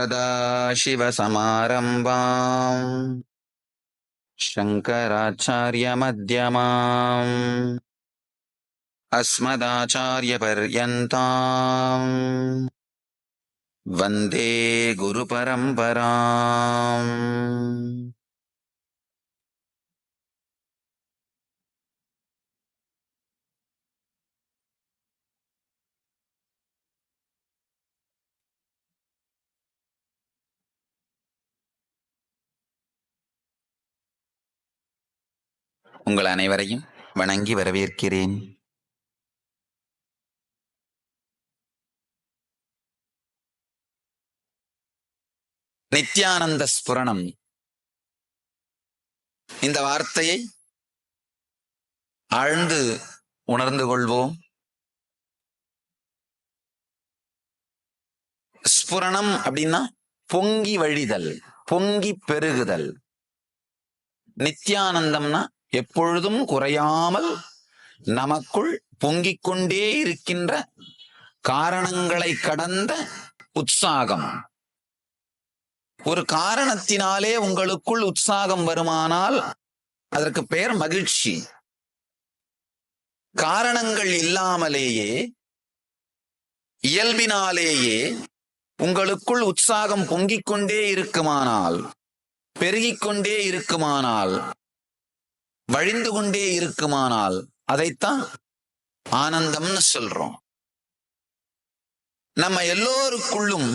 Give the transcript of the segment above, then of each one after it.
सदाशिवसमारम्भाम् शङ्कराचार्यमध्यमाम् अस्मदाचार्यपर्यन्ताम् वन्दे गुरुपरम्पराम् உங்கள் அனைவரையும் வணங்கி வரவேற்கிறேன். நித்யானந்த ஸ்புரணம். இந்த வார்த்தையை ஆழ்ந்து உணர்ந்து கொள்வோம். ஸ்புரணம் அப்படின்னா பொங்கி வழிதல் பொங்கி பெருகுதல். நித்யானந்தம்னா எப்பொழுதும் குறையாமல் நமக்குள் பொங்கிக் கொண்டே இருக்கின்ற காரணங்களை கடந்த உற்சாகம். ஒரு காரணத்தினாலே உங்களுக்குள் உற்சாகம் வருமானால் அதற்கு பெயர் மகிழ்ச்சி. காரணங்கள் இல்லாமலேயே இயல்பினாலேயே உங்களுக்குள் உற்சாகம் பொங்கிக் கொண்டே இருக்குமானால் பெருகிக் கொண்டே இருக்குமானால் வழிந்து கொண்டே இருக்குமானால் அதைத்தான் ஆனந்தம்னு சொல்றோம். நம்ம எல்லோருக்குள்ளும்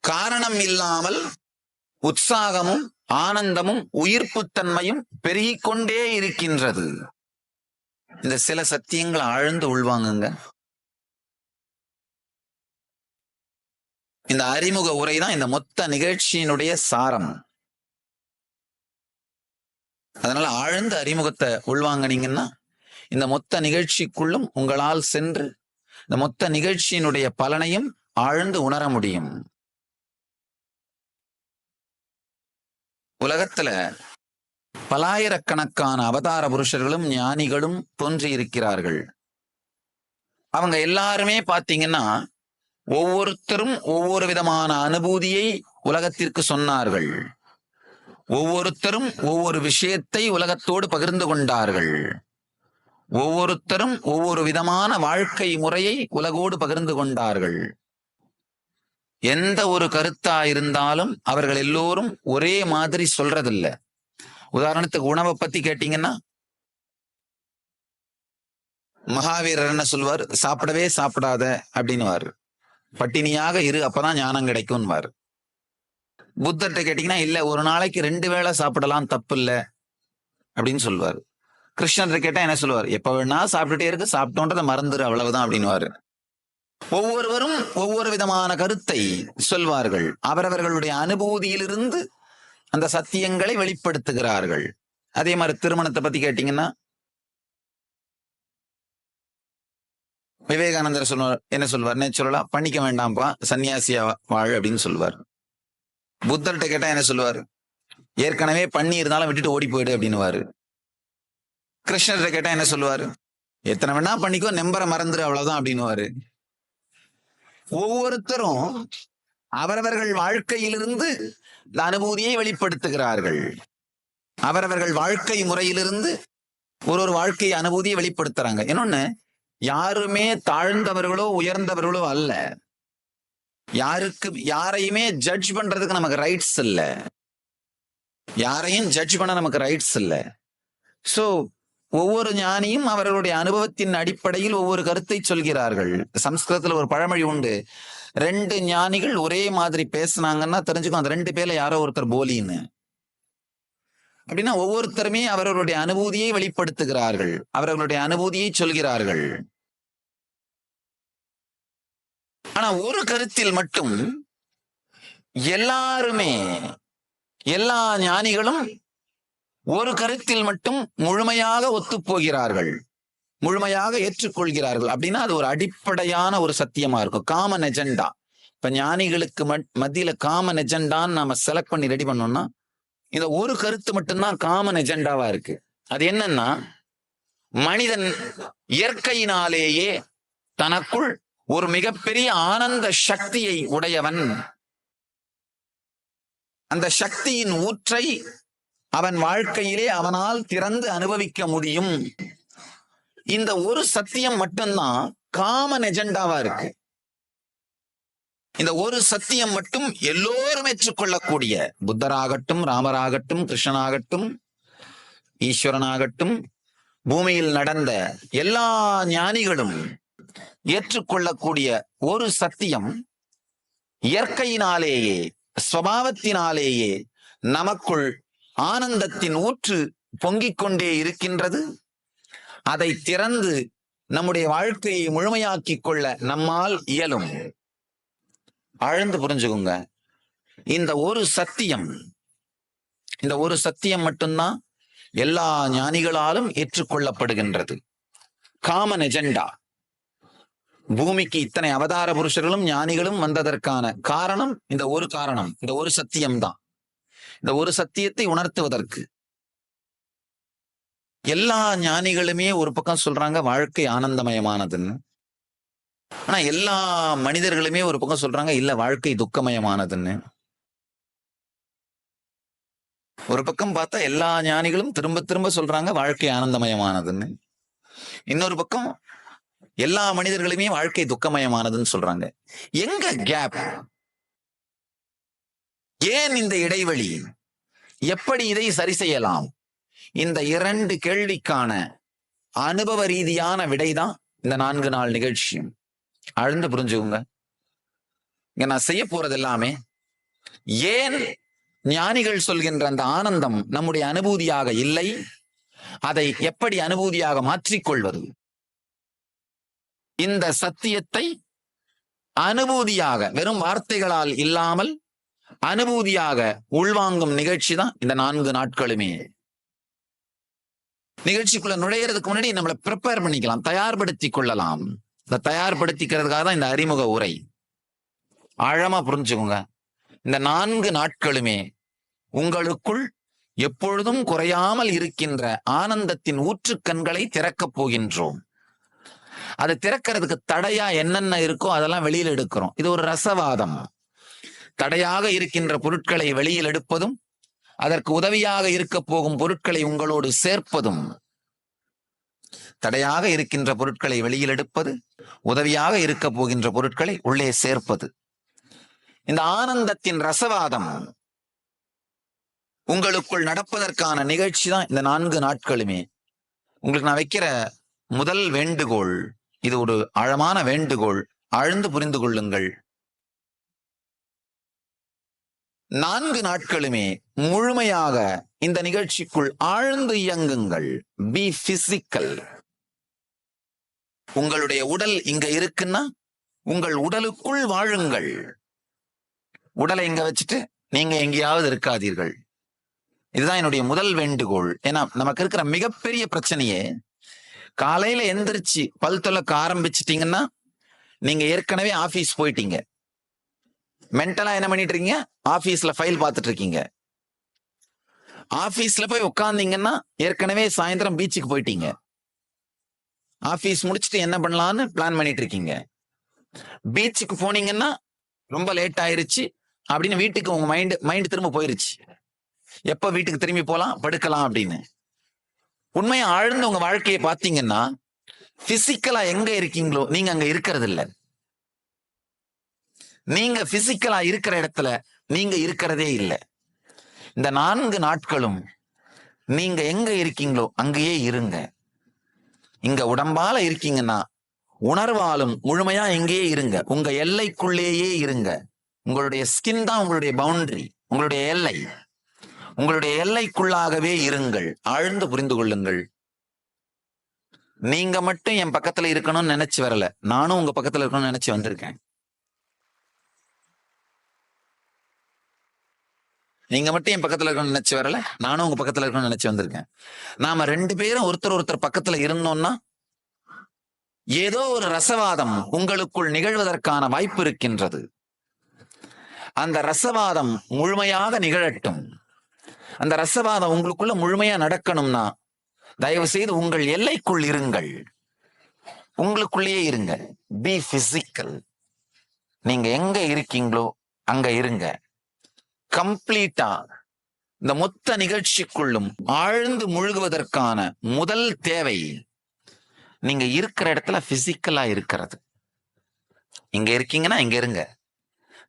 காரணம் இல்லாமல் உற்சாகமும் ஆனந்தமும் உயிர்ப்புத்தன்மையும் பெருகிக்கொண்டே இருக்கின்றது. இந்த சில சத்தியங்களை ஆழ்ந்து உள்வாங்குங்க. இந்த அறிமுக உரை தான் இந்த மொத்த நிகழ்ச்சியினுடைய சாரம். அதனால ஆழ்ந்த அறிமுகத்தை உள்வாங்கினீங்கன்னா இந்த மொத்த நிகழ்ச்சிக்குள்ளும் உங்களால் சென்று இந்த மொத்த நிகழ்ச்சியினுடைய பலனையும் ஆழ்ந்து உணர முடியும். உலகத்துல பலாயிரக்கணக்கான அவதார புருஷர்களும் ஞானிகளும் தோன்றியிருக்கிறார்கள். அவங்க எல்லாருமே பார்த்தீங்கன்னா ஒவ்வொருத்தரும் ஒவ்வொரு விதமான அனுபூதியை உலகத்திற்கு சொன்னார்கள். ஒவ்வொருத்தரும் ஒவ்வொரு விஷயத்தை உலகத்தோடு பகிர்ந்து கொண்டார்கள். ஒவ்வொருத்தரும் ஒவ்வொரு விதமான வாழ்க்கை முறையை உலகோடு பகிர்ந்து கொண்டார்கள். எந்த ஒரு கருத்தா இருந்தாலும் அவர்கள் எல்லோரும் ஒரே மாதிரி சொல்றதில்ல. உதாரணத்துக்கு உணவை பத்தி கேட்டீங்கன்னா மகாவீரர் என்ன சொல்வார்? சாப்பிடவே சாப்பிடாத அப்படின்னுவார். பட்டினியாக இரு அப்பதான் ஞானம் கிடைக்கும்வார் புத்தர்கிட்ட கேட்டீங்கன்னா இல்ல ஒரு நாளைக்கு ரெண்டு வேளை சாப்பிடலாம் தப்பு இல்ல அப்படின்னு சொல்லுவார். கிருஷ்ணர் கேட்டா என்ன சொல்லுவார்? எப்ப வேணா சாப்பிட்டுட்டே இருக்கு சாப்பிட்டோன்றதை மறந்துரு அவ்வளவுதான் அப்படின்வாரு ஒவ்வொருவரும் ஒவ்வொரு விதமான கருத்தை சொல்வார்கள். அவரவர்களுடைய அனுபூதியிலிருந்து அந்த சத்தியங்களை வெளிப்படுத்துகிறார்கள். அதே மாதிரி திருமணத்தை பத்தி கேட்டீங்கன்னா விவேகானந்தர் சொல்வார் என்ன சொல்வார் நேச்சுரலா பண்ணிக்க வேண்டாம்ப்பா சன்னியாசியா வாழ் அப்படின்னு சொல்லுவார் புத்தர்கிட்ட கேட்டா என்ன சொல்லுவாரு? ஏற்கனவே பண்ணி இருந்தாலும் விட்டுட்டு ஓடி போயிடு அப்படின்னுவாரு. கிருஷ்ணர்கிட்ட கேட்டா என்ன சொல்லுவாரு? எத்தனை வேணா பண்ணிக்கோ நெம்பர மறந்துரு அவ்வளவுதான் அப்படின்னுவாரு. ஒவ்வொருத்தரும் அவரவர்கள் வாழ்க்கையிலிருந்து இந்த அனுபூதியை வெளிப்படுத்துகிறார்கள். அவரவர்கள் வாழ்க்கை முறையிலிருந்து ஒரு ஒரு வாழ்க்கை அனுபூதியை வெளிப்படுத்துறாங்க. இன்னொன்னு யாருமே தாழ்ந்தவர்களோ உயர்ந்தவர்களோ அல்ல. யாருக்கு யாரையுமே ஜட்ஜ் பண்றதுக்கு நமக்கு ரைட்ஸ் இல்ல. யாரையும் ஜட்ஜ் பண்ண நமக்கு ரைட்ஸ் இல்ல. சோ ஒவ்வொரு ஞானியும் அவர்களுடைய அனுபவத்தின் அடிப்படையில் ஒவ்வொரு கருத்தை சொல்கிறார்கள். சம்ஸ்கிருதத்துல ஒரு பழமொழி உண்டு. ரெண்டு ஞானிகள் ஒரே மாதிரி பேசுனாங்கன்னா தெரிஞ்சுக்கும் அந்த ரெண்டு பேர்ல யாரோ ஒருத்தர் போலின்னு. அப்படின்னா ஒவ்வொருத்தருமே அவர்களுடைய அனுபூதியை வெளிப்படுத்துகிறார்கள். அவர்களுடைய அனுபூதியை சொல்கிறார்கள். ஆனா ஒரு கருத்தில் மட்டும் எல்லாருமே எல்லா ஞானிகளும் ஒரு கருத்தில் மட்டும் முழுமையாக ஒத்துப்போகிறார்கள். முழுமையாக ஏற்றுக்கொள்கிறார்கள். அப்படின்னா அது ஒரு அடிப்படையான ஒரு சத்தியமா இருக்கும். காமன் எஜெண்டா இப்ப ஞானிகளுக்கு மத்தியில காமன் எஜெண்டான்னு நாம செலக்ட் பண்ணி ரெடி பண்ணோம்னா இந்த ஒரு கருத்து மட்டும்தான் காமன் எஜெண்டாவா இருக்கு. அது என்னன்னா மனிதன் இயற்கையினாலேயே தனக்குள் ஒரு மிகப்பெரிய ஆனந்த சக்தியை உடையவன். அந்த சக்தியின் ஊற்றை அவன் வாழ்க்கையிலே அவனால் திறந்து அனுபவிக்க முடியும். இந்த ஒரு சத்தியம் மட்டும்தான் காமன் எஜெண்டாவா இருக்கு. இந்த ஒரு சத்தியம் மட்டும் எல்லோரும் ஏற்றுக்கொள்ளக்கூடிய புத்தராகட்டும் ராமராகட்டும் கிருஷ்ணனாகட்டும் ஈஸ்வரனாகட்டும் பூமியில் நடந்த எல்லா ஞானிகளும் ஏற்றுக்கொள்ளக்கூடிய ஒரு சத்தியம் இயற்கையினாலேயே சுவாவத்தினாலேயே நமக்குள் ஆனந்தத்தின் ஊற்று பொங்கிக் கொண்டே இருக்கின்றது. அதை திறந்து நம்முடைய வாழ்க்கையை முழுமையாக்கிக் கொள்ள நம்மால் இயலும். ஆழ்ந்து புரிஞ்சுக்குங்க. இந்த ஒரு சத்தியம் இந்த ஒரு சத்தியம் மட்டும்தான் எல்லா ஞானிகளாலும் ஏற்றுக்கொள்ளப்படுகின்றது. காமன் எஜெண்டா பூமிக்கு இத்தனை அவதார புருஷர்களும் ஞானிகளும் வந்ததற்கான காரணம் இந்த ஒரு காரணம். இந்த ஒரு சத்தியம்தான். இந்த ஒரு சத்தியத்தை உணர்த்துவதற்கு. எல்லா ஞானிகளுமே ஒரு பக்கம் சொல்றாங்க வாழ்க்கை ஆனந்தமயமானதுன்னு. ஆனா எல்லா மனிதர்களுமே ஒரு பக்கம் சொல்றாங்க இல்ல வாழ்க்கை துக்கமயமானதுன்னு. ஒரு பக்கம் பார்த்தா எல்லா ஞானிகளும் திரும்ப திரும்ப சொல்றாங்க வாழ்க்கை ஆனந்தமயமானதுன்னு. இன்னொரு பக்கம் எல்லா மனிதர்களுமே வாழ்க்கை துக்கமயமானதுன்னு சொல்றாங்க. எங்க கேப் ஏன் இந்த இடைவெளி? எப்படி இதை சரி செய்யலாம்? இந்த இரண்டு கேள்விக்கான அனுபவ ரீதியான விடைதான் இந்த நான்கு நாள் நிகழ்ச்சியும் அழுந்து புரிஞ்சுக்குங்க. இங்க நான் செய்ய போறது எல்லாமே ஏன் ஞானிகள் சொல்கின்ற அந்த ஆனந்தம் நம்முடைய அனுபூதியாக இல்லை? அதை எப்படி அனுபூதியாக மாற்றிக்கொள்வது? இந்த சத்தியத்தை அனுபூதியாக வெறும் வார்த்தைகளால் இல்லாமல் அனுபூதியாக உள்வாங்கும் நிகழ்ச்சி தான் இந்த நான்கு நாட்களுமே. நிகழ்ச்சிக்குள்ள நுழையிறதுக்கு முன்னாடி நம்மளை ப்ரிப்பேர் பண்ணிக்கலாம் தயார்படுத்திக் கொள்ளலாம். இந்த தயார்படுத்திக்கிறதுக்காக தான் இந்த அறிமுக உரை. ஆழமா புரிஞ்சுக்கோங்க. இந்த நான்கு நாட்களுமே உங்களுக்குள் எப்பொழுதும் குறையாமல் இருக்கின்ற ஆனந்தத்தின் ஊற்றுக்கண்களை திறக்கப் போகின்றோம். அதை திறக்கிறதுக்கு தடையா என்னென்ன இருக்கோ அதெல்லாம் வெளியில் எடுக்கிறோம். இது ஒரு ரசவாதம். தடையாக இருக்கின்ற பொருட்களை வெளியில் எடுப்பதும் அதற்கு உதவியாக இருக்க போகும் பொருட்களை உங்களோடு சேர்ப்பதும். தடையாக இருக்கின்ற பொருட்களை வெளியில் எடுப்பது உதவியாக இருக்க போகின்ற பொருட்களை உள்ளே சேர்ப்பது. இந்த ஆனந்தத்தின் ரசவாதம் உங்களுக்குள் நடப்பதற்கான நிகழ்ச்சி தான் இந்த நான்கு நாட்களுமே. உங்களுக்கு நான் வைக்கிற முதல் வேண்டுகோள் இது ஒரு ஆழமான வேண்டுகோள். ஆழ்ந்து புரிந்து கொள்ளுங்கள். நான்கு நாட்களுமே முழுமையாக இந்த நிகழ்ச்சிக்குள் ஆழ்ந்து இயங்குங்கள். பி பிசிக்கல் உங்களுடைய உடல் இங்க இருக்குன்னா உங்கள் உடலுக்குள் வாழுங்கள். உடலை இங்க வச்சுட்டு நீங்க எங்கேயாவது இருக்காதீர்கள். இதுதான் என்னுடைய முதல் வேண்டுகோள். ஏன்னா நமக்கு இருக்கிற மிகப்பெரிய பிரச்சனையே காலையில எந்திரிச்சு பல் தொலைக்க ஆரம்பிச்சிட்டீங்கன்னா நீங்க ஏற்கனவே ஆபீஸ் போயிட்டீங்க. மென்டலா என்ன பண்ணிட்டு இருக்கீங்க ஆபீஸ்ல ஃபைல் பார்த்துட்டு இருக்கீங்க ஆபீஸ்ல போய் உட்கார்ந்தீங்கன்னா ஏற்கனவே சாயந்தரம் பீச்சுக்கு போயிட்டீங்க. ஆபீஸ் முடிச்சுட்டு என்ன பண்ணலாம்னு பிளான் பண்ணிட்டு இருக்கீங்க பீச்சுக்கு போனீங்கன்னா ரொம்ப லேட் ஆயிருச்சு. அப்படின்னு வீட்டுக்கு உங்க மைண்ட் மைண்ட் திரும்ப போயிருச்சு. எப்ப வீட்டுக்கு திரும்பி போலாம்? படுக்கலாம் அப்படின்னு. உண்மையா ஆழ்ந்த உங்க வாழ்க்கையை பார்த்தீங்கன்னா பிசிக்கலா எங்க இருக்கீங்களோ நீங்க அங்க இருக்கிறது இல்ல நீங்க பிசிக்கலா இருக்கிற இடத்துல நீங்க இருக்கிறதே இல்லை. இந்த நான்கு நாட்களும் நீங்க எங்க இருக்கீங்களோ அங்கேயே இருங்க. இங்க உடம்பால இருக்கீங்கன்னா உணர்வாலும் முழுமையா எங்கேயே இருங்க. உங்க எல்லைக்குள்ளேயே இருங்க. உங்களுடைய ஸ்கின் தான் உங்களுடைய பவுண்டரி உங்களுடைய எல்லை. உங்களுடைய எல்லைக்குள்ளாகவே இருங்கள். ஆழ்ந்து புரிந்து கொள்ளுங்கள். நீங்க மட்டும் என் பக்கத்துல இருக்கணும்னு நினைச்சு வரல. நானும் உங்க பக்கத்துல இருக்கணும்னு நினைச்சு வந்திருக்கேன். நீங்க மட்டும் என் பக்கத்துல இருக்கணும்னு நினைச்சு வரல. நானும் உங்க பக்கத்துல இருக்கணும்னு நினைச்சு வந்திருக்கேன். நாம ரெண்டு பேரும் ஒருத்தர் ஒருத்தர் பக்கத்துல இருந்தோம்னா ஏதோ ஒரு ரசவாதம் உங்களுக்குள் நிகழ்வதற்கான வாய்ப்பு இருக்கின்றது. அந்த ரசவாதம் முழுமையாக நிகழட்டும். அந்த ரசவாதம் உங்களுக்குள்ள முழுமையா நடக்கணும்னா தயவு செய்து உங்கள் எல்லைக்குள் இருங்கள். உங்களுக்குள்ளேயே இருங்க. பி பிசிக்கல் நீங்க எங்க இருக்கீங்களோ அங்க இருங்க. கம்ப்ளீட்டா இந்த மொத்த நிகழ்ச்சிக்குள்ளும் ஆழ்ந்து முழுகுவதற்கான முதல் தேவை நீங்க இருக்கிற இடத்துல பிசிக்கலா இருக்கிறது. இங்க இருக்கீங்கன்னா இங்க இருங்க.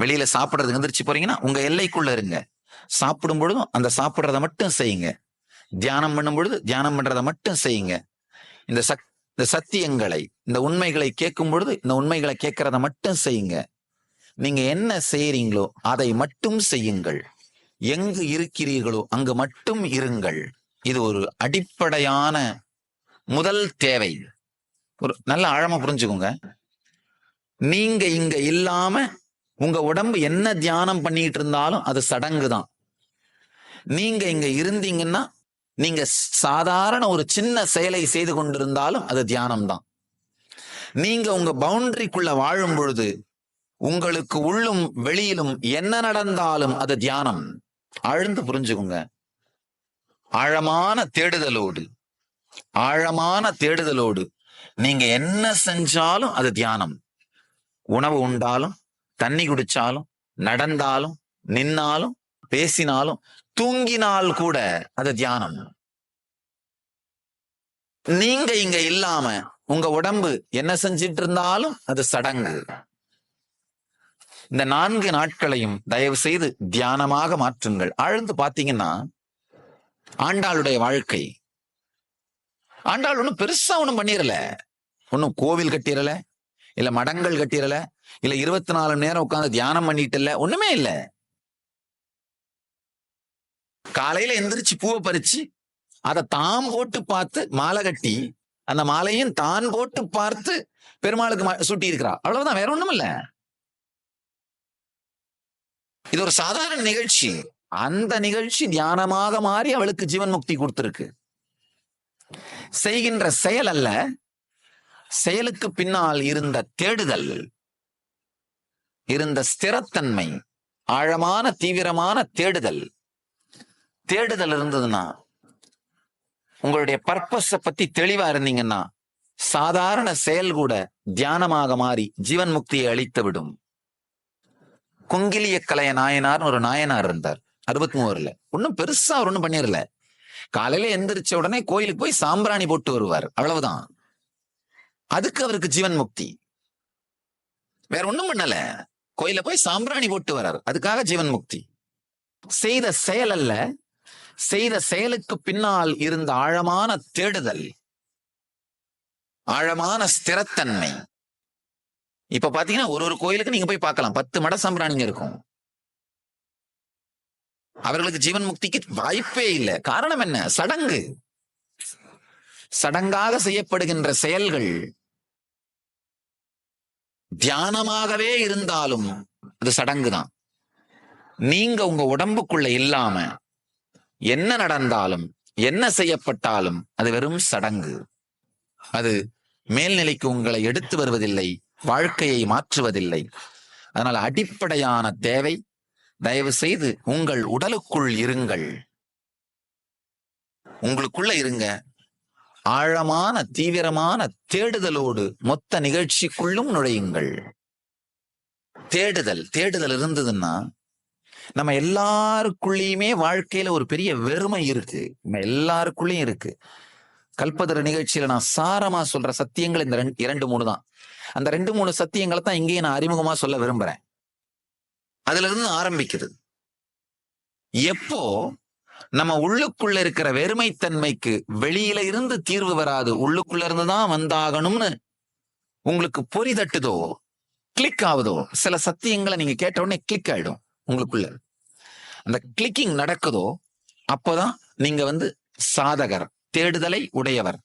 வெளியில சாப்பிடுறதுக்கு எந்திரிச்சு போறீங்கன்னா உங்க எல்லைக்குள்ள இருங்க. சாப்பிடும் பொழுதும் அந்த சாப்பிட்றத மட்டும் செய்யுங்க. தியானம் பண்ணும் பொழுது தியானம் பண்றத மட்டும் செய்யுங்க. இந்த சக் இந்த சத்தியங்களை இந்த உண்மைகளை கேட்கும் பொழுது இந்த உண்மைகளை கேட்கறத மட்டும் செய்யுங்க. நீங்க என்ன செய்யறீங்களோ அதை மட்டும் செய்யுங்கள். எங்கு இருக்கிறீர்களோ அங்கு மட்டும் இருங்கள். இது ஒரு அடிப்படையான முதல் தேவை. ஒரு நல்ல ஆழமா புரிஞ்சுக்கோங்க. நீங்க இங்க இல்லாம உங்க உடம்பு என்ன தியானம் பண்ணிட்டு இருந்தாலும் அது சடங்கு தான் நீங்க இங்க இருந்தீங்கன்னா நீங்க சாதாரண ஒரு சின்ன செயலை செய்து கொண்டிருந்தாலும் அது தியானம் தான் நீங்க உங்க பவுண்டரிக்குள்ள வாழும் பொழுது உங்களுக்கு உள்ளும் வெளியிலும் என்ன நடந்தாலும் அது தியானம். ஆழ்ந்து புரிஞ்சுக்கோங்க. ஆழமான தேடுதலோடு ஆழமான தேடுதலோடு நீங்க என்ன செஞ்சாலும் அது தியானம். உணவு உண்டாலும் தண்ணி குடிச்சாலும் நடந்தாலும் நின்னாலும் பேசினாலும் தூங்கினால் கூட அது தியானம். நீங்க இங்க இல்லாம உங்க உடம்பு என்ன செஞ்சிட்டு இருந்தாலும் அது சடங்கு. இந்த நான்கு நாட்களையும் தயவு செய்து தியானமாக மாற்றுங்கள். ஆழ்ந்து பாத்தீங்கன்னா ஆண்டாளுடைய வாழ்க்கை. ஆண்டாள் ஒண்ணும் பெருசா ஒண்ணும் பண்ணிரல. ஒன்னும் கோவில் கட்டிரல இல்ல மடங்கள் கட்டிரல இல்ல இருபத்தி நாலு மணி நேரம் உட்கார்ந்து தியானம் பண்ணிட்டு இல்ல ஒண்ணுமே இல்ல. காலையில எந்திரிச்சு பூவை பறிச்சு அதை தான் போட்டு பார்த்து மாலை கட்டி அந்த மாலையும் தான் போட்டு பார்த்து பெருமாளுக்கு சுட்டி இருக்கிறா அவ்வளவுதான் வேற ஒண்ணும் இல்ல. இது ஒரு சாதாரண நிகழ்ச்சி. அந்த நிகழ்ச்சி தியானமாக மாறி அவளுக்கு ஜீவன் முக்தி கொடுத்திருக்கு. செய்கின்ற செயல் அல்ல செயலுக்கு பின்னால் இருந்த தேடுதல் இருந்த ஸ்திரத்தன்மை ஆழமான தீவிரமான தேடுதல் தேடுதல் இருந்ததுன்னா உங்களுடைய பர்பஸ பத்தி தெளிவா இருந்தீங்கன்னா சாதாரண செயல் கூட தியானமாக மாறி ஜீவன் முக்தியை அளித்து விடும். குங்கிலிய கலைய நாயனார்னு ஒரு நாயனார் இருந்தார் அறுபத்தி மூணுல ஒன்னும் பெருசா அவர் ஒன்றும் பண்ணிரல காலையில எந்திரிச்ச உடனே கோயிலுக்கு போய் சாம்பிராணி போட்டு வருவார் அவ்வளவுதான். அதுக்கு அவருக்கு ஜீவன் முக்தி. வேற ஒண்ணும் பண்ணல. கோயில போய் சாம்பிராணி போட்டு வர்றார் அதுக்காக ஜீவன் முக்தி. செய்த செயல் அல்ல செய்த செயலுக்கு பின்னால் இருந்த ஆழமான தேடுதல் ஆழமான ஸ்திரத்தன்மை. இப்ப பாத்தீங்கன்னா ஒரு ஒரு கோயிலுக்கு நீங்க போய் பார்க்கலாம். பத்து மட சம்பிராணிங்க இருக்கும். அவர்களுக்கு ஜீவன் முக்திக்கு வாய்ப்பே இல்லை. காரணம் என்ன? சடங்கு. சடங்காக செய்யப்படுகின்ற செயல்கள் தியானமாகவே இருந்தாலும் அது சடங்கு தான் நீங்க உங்க உடம்புக்குள்ள இல்லாம என்ன நடந்தாலும் என்ன செய்யப்பட்டாலும் அது வெறும் சடங்கு. அது மேல்நிலைக்கு உங்களை எடுத்து வருவதில்லை வாழ்க்கையை மாற்றுவதில்லை. அதனால் அடிப்படையான தேவை தயவு செய்து உங்கள் உடலுக்குள் இருங்கள். உங்களுக்குள்ள இருங்க. ஆழமான தீவிரமான தேடுதலோடு மொத்த நிகழ்ச்சிக்குள்ளும் நுழையுங்கள். தேடுதல் தேடுதல் இருந்ததுன்னா நம்ம எல்லாருக்குள்ளேயுமே வாழ்க்கையில ஒரு பெரிய வெறுமை இருக்கு. நம்ம எல்லாருக்குள்ளேயும் இருக்கு. கல்பதர நிகழ்ச்சியில நான் சாரமா சொல்ற சத்தியங்கள் இந்த ரெண்டு இரண்டு மூணு தான். அந்த ரெண்டு மூணு சத்தியங்களை தான் இங்கேயே நான் அறிமுகமா சொல்ல விரும்புறேன். அதுல இருந்து ஆரம்பிக்குது. எப்போ நம்ம உள்ளுக்குள்ள இருக்கிற வெறுமைத்தன்மைக்கு வெளியில இருந்து தீர்வு வராது உள்ளுக்குள்ள இருந்து தான் வந்தாகணும்னு உங்களுக்கு பொறி தட்டுதோ கிளிக் ஆகுதோ சில சத்தியங்களை நீங்க கேட்ட உடனே கிளிக் ஆயிடும். உங்களுக்குள்ள. அந்த கிளிக்கிங் நடக்குதோ அப்போதான் நீங்க வந்து சாதகர் தேடுதலை உடையவர்.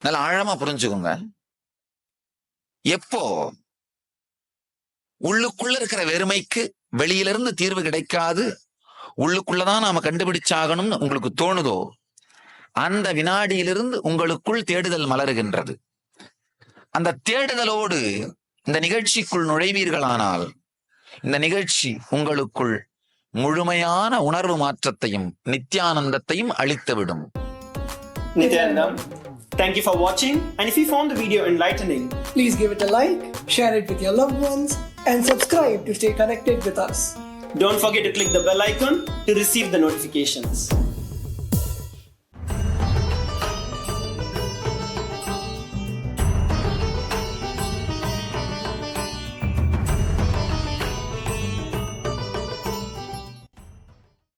நல்லா ஆழமா புரிஞ்சுக்கோங்க. எப்போ? உள்ளுக்குள்ள இருக்கிற வெறுமைக்கு வெளியிலிருந்து தீர்வு கிடைக்காது. உள்ளுக்குள்ளதான் நாம கண்டுபிடிச்சாகணும்னு உங்களுக்கு தோணுதோ அந்த வினாடியிலிருந்து உங்களுக்குள் தேடுதல் மலருகின்றது. அந்த தேடுதலோடு இந்த நிகழ்ச்சிக்குள் நுழைவீர்களானால் இந்த நிகழ்ச்சி உங்களுக்குள் முழுமையான உணர்வு மாற்றத்தையும் நித்யானந்தத்தையும் அளித்துவிடும் Nithyanandam Thank you for watching, and if you found the video enlightening, Please give it a like, share it with your loved ones, and subscribe to stay connected with us. don't forget to click the bell icon to receive the notifications.